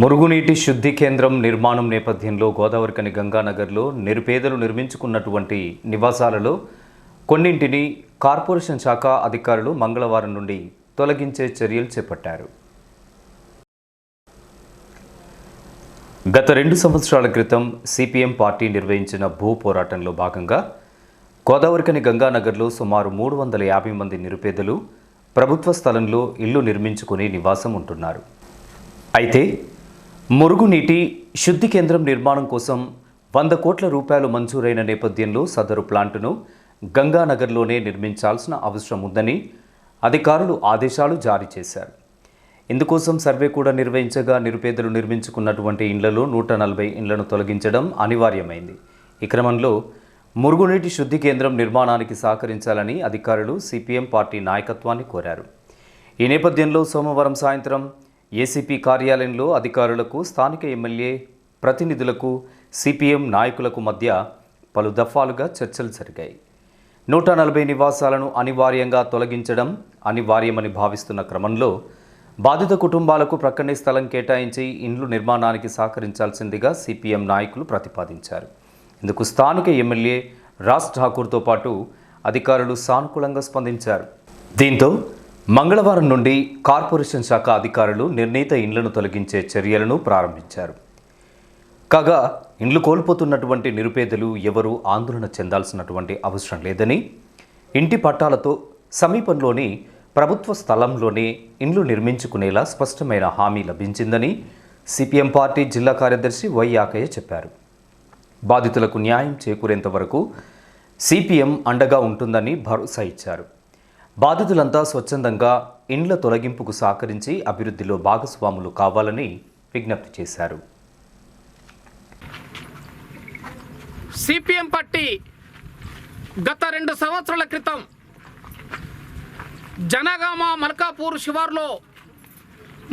మురుగునీటి శుద్ధి కేంద్రం నిర్మాణం నేపథ్యంలో గోదావరికని గంగానగర్లో నిరుపేదలు నిర్మించుకున్నటువంటి నివాసాలలో కొన్నింటిని కార్పొరేషన్ శాఖ అధికారులు మంగళవారం నుండి తొలగించే చర్యలు చేపట్టారు. గత రెండు సంవత్సరాల క్రితం సిపిఎం పార్టీ నిర్వహించిన భూ పోరాటంలో భాగంగా గోదావరికని గంగానగర్లో సుమారు మూడు వందల యాభై మంది నిరుపేదలు ప్రభుత్వ స్థలంలో ఇల్లు నిర్మించుకుని నివాసం ఉంటున్నారు. అయితే మురుగునీటి శుద్ధి కేంద్రం నిర్మాణం కోసం వంద కోట్ల రూపాయలు మంజూరైన నేపథ్యంలో సదరు ప్లాంటును గంగానగర్లోనే నిర్మించాల్సిన అవసరం ఉందని అధికారులు ఆదేశాలు జారీ చేశారు. ఇందుకోసం సర్వే కూడా నిర్వహించగా నిరుపేదలు నిర్మించుకున్నటువంటి ఇండ్లలో నూట నలభై ఇండ్లను తొలగించడం అనివార్యమైంది. ఈ క్రమంలో మురుగునీటి శుద్ధి కేంద్రం నిర్మాణానికి సహకరించాలని అధికారులు సిపిఎం పార్టీ నాయకత్వాన్ని కోరారు. ఈ నేపథ్యంలో సోమవారం సాయంత్రం ఏసీపీ కార్యాలయంలో అధికారులకు స్థానిక ఎమ్మెల్యే ప్రతినిధులకు సిపిఎం నాయకులకు మధ్య పలు దఫాలుగా చర్చలు జరిగాయి. నూట నలభై నివాసాలను అనివార్యంగా తొలగించడం అనివార్యమని భావిస్తున్న క్రమంలో బాధిత కుటుంబాలకు ప్రక్కనే స్థలం కేటాయించి ఇండ్లు నిర్మాణానికి సహకరించాల్సిందిగా సిపిఎం నాయకులు ప్రతిపాదించారు. ఇందుకు స్థానిక ఎమ్మెల్యే రాజ్ ఠాకూర్తో పాటు అధికారులు సానుకూలంగా స్పందించారు. దీంతో మంగళవారం నుండి కార్పొరేషన్ శాఖ అధికారులు నిర్ణీత ఇండ్లను తొలగించే చర్యలను ప్రారంభించారు. కాగా ఇండ్లు కోల్పోతున్నటువంటి నిరుపేదలు ఎవరూ ఆందోళన చెందాల్సినటువంటి అవసరం లేదని ఇంటి పట్టాలతో సమీపంలోని ప్రభుత్వ స్థలంలోనే ఇండ్లు నిర్మించుకునేలా స్పష్టమైన హామీ లభించిందని సిపిఎం పార్టీ జిల్లా కార్యదర్శి వై ఆకయ్య చెప్పారు. బాధితులకు న్యాయం చేకూరేంత వరకు సిపిఎం అండగా ఉంటుందని భరోసా ఇచ్చారు. బాధితులంతా స్వచ్ఛందంగా ఇండ్ల తొలగింపుకు సహకరించి అభివృద్ధిలో భాగస్వాములు కావాలని విజ్ఞప్తి చేశారు. సిపిఎం పార్టీ గత రెండు సంవత్సరాల క్రితం జనగామ మల్కాపూర్ శివార్లో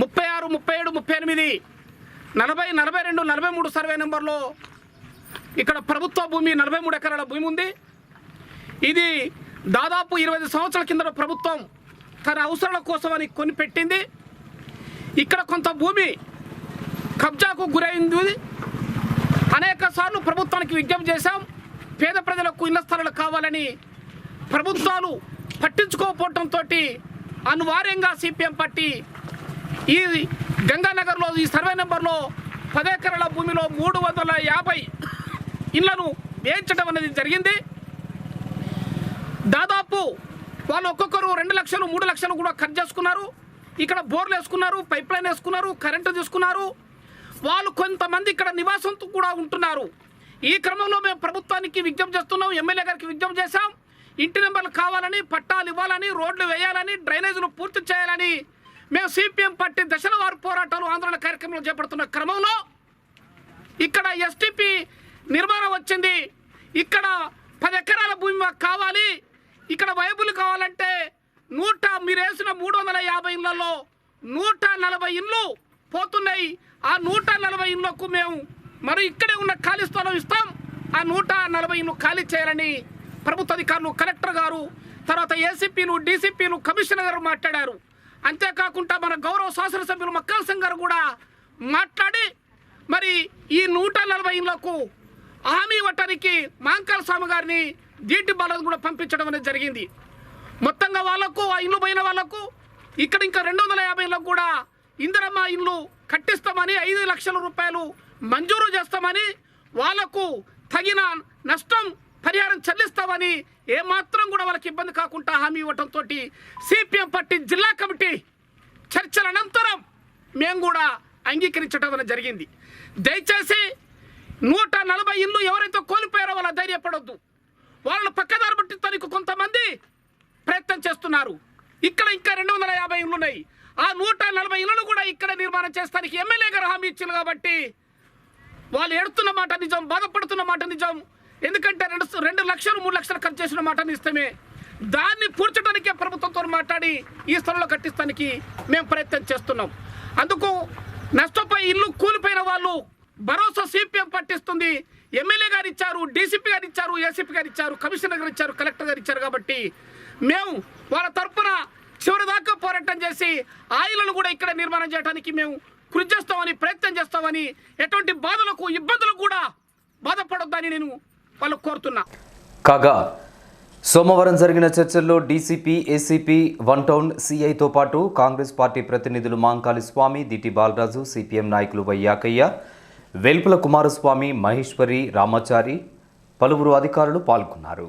ముప్పై ఆరు ముప్పై ఏడు ముప్పై ఎనిమిది నలభై నలభై రెండు నలభై మూడు సర్వే నెంబర్లో ఇక్కడ ప్రభుత్వ భూమి నలభై మూడు ఎకరాల భూమి ఉంది. ఇది దాదాపు ఇరవై సంవత్సరాల కింద ప్రభుత్వం తన అవసరాల కోసమని కొనిపెట్టింది. ఇక్కడ కొంత భూమి కబ్జాకు గురైంది. అనేక సార్లు ప్రభుత్వానికి విజ్ఞప్తి చేశాం. పేద ప్రజలకు ఇళ్ళ స్థలాలు కావాలని ప్రభుత్వాలు పట్టించుకోకపోవడంతో అనివార్యంగా సిపిఎం పార్టీ ఈ గంగానగర్లో ఈ సర్వే నెంబర్లో పదెకరాల భూమిలో మూడు వందల యాభై ఇళ్ళను వేయించడం అనేది జరిగింది. దాదాపు వాళ్ళు ఒక్కొక్కరు రెండు లక్షలు మూడు లక్షలు కూడా ఖర్చు చేసుకున్నారు. ఇక్కడ బోర్లు వేసుకున్నారు పైప్ లైన్ వేసుకున్నారు కరెంటు తీసుకున్నారు. వాళ్ళు కొంతమంది ఇక్కడ నివాసంతో కూడా ఉంటున్నారు. ఈ క్రమంలో మేము ప్రభుత్వానికి విజ్ఞప్తి చేస్తున్నాం ఎమ్మెల్యే గారికి విజ్ఞప్తి చేశాం. ఇంటి నెంబర్లు కావాలని పట్టాలు ఇవ్వాలని రోడ్లు వేయాలని డ్రైనేజీలు పూర్తి చేయాలని మేము సిపిఎం పార్టీ దశల వారి పోరాటాలు ఆందోళన కార్యక్రమాలు చేపడుతున్న క్రమంలో ఇక్కడ ఎస్టీపీ నిర్మాణం వచ్చింది. ఇక్కడ పది ఎకరాల భూమి మాకు కావాలి. ఇక్కడ వైబుల్ కావాలంటే నూట మీరు వేసిన మూడు వందల యాభై ఇళ్ళలో నూట నలభై ఇండ్లు పోతున్నాయి. ఆ నూట నలభై ఇండ్లకు మేము మరి ఇక్కడే ఉన్న ఖాళీ స్థలం ఇస్తాం. ఆ నూట నలభై ఇండ్లు ఖాళీ చేయాలని ప్రభుత్వ అధికారులు కలెక్టర్ గారు తర్వాత ఏసీపీలు డీసీపీలు కమిషనర్ గారు మాట్లాడారు. అంతేకాకుండా మన గౌరవ శాసనసభ్యులు మక్కల్ సింగ్ గారు కూడా మాట్లాడి మరి ఈ నూట నలభై ఇండ్లకు హామీ ఇవ్వటానికి మాంకాల స్వామి గారిని జీటి బాలాజీ కూడా పంపించడం అనేది జరిగింది. మొత్తంగా వాళ్ళకు ఆ ఇల్లు పోయిన వాళ్ళకు ఇక్కడ ఇంకా రెండు వందల యాభైలకు కూడా ఇందిరమ్మ ఇల్లు కట్టిస్తామని ఐదు లక్షల రూపాయలు మంజూరు చేస్తామని వాళ్ళకు తగిన నష్టం పరిహారం చెల్లిస్తామని ఏమాత్రం కూడా వాళ్ళకి ఇబ్బంది కాకుండా హామీ ఇవ్వడంతో సిపిఎం పార్టీ జిల్లా కమిటీ చర్చల అనంతరం మేము కూడా అంగీకరించడం జరిగింది. దయచేసి నూట నలభై ఇల్లు ఎవరైతే కోల్పోయారో వాళ్ళ ధైర్యపడొద్దు. వాళ్ళు పక్కదారి పట్టించడానికి కొంతమంది ప్రయత్నం చేస్తున్నారు. ఇక్కడ ఇంకా రెండు వందల యాభై ఇళ్ళు ఉన్నాయి. ఆ నూట నలభై ఇళ్ళు కూడా ఇక్కడ నిర్మాణం చేస్తానికి ఎమ్మెల్యే గారు హామీ ఇచ్చారు కాబట్టి వాళ్ళు ఎడుతున్న మాట నిజం బాధపడుతున్న మాట నిజం. ఎందుకంటే రెండు రెండు లక్షలు మూడు లక్షలు ఖర్చు చేసిన మాట నిజమే. దాన్ని పూడ్చడానికే ప్రభుత్వంతో మాట్లాడి ఈ స్థలంలో కట్టిస్తానికి మేము ప్రయత్నం చేస్తున్నాం. అందుకు నష్టపోయి ఇల్లు కూలిపోయిన వాళ్ళు భరోసా సిపిఎం పట్టిస్తుంది. ఎమ్మెల్యే గారు ఇచ్చారు డీసీపీ గారు ఇచ్చారు ఏసీపీ గారు ఇచ్చారు కమిషనర్ గారు ఇచ్చారు కలెక్టర్ గారు ఇచ్చారు కాబట్టి మేము వాళ్ళ తరఫున చివరి దాకా పోరాటం చేసి ఆయులను కూడా ఇక్కడ నిర్మాణం చేయడానికి మేము కృషి చేస్తామని ప్రయత్నం చేస్తామని ఎటువంటి బాధలకు ఇబ్బందులకు కూడా బాధపడొద్దని నేను వాళ్ళకు కోరుతున్నా. కాగా సోమవారం జరిగిన చర్చల్లో డీసీపీ ఏసీపీ వన్ టౌన్ సీఐతో పాటు కాంగ్రెస్ పార్టీ ప్రతినిధులు మాంకాళి స్వామి దిటి బాలరాజు సిపిఎం నాయకులు వైయాకయ్య వెల్పుల కుమారస్వామి మహేశ్వరి రామాచారి పలువురు అధికారులు పాల్గొన్నారు.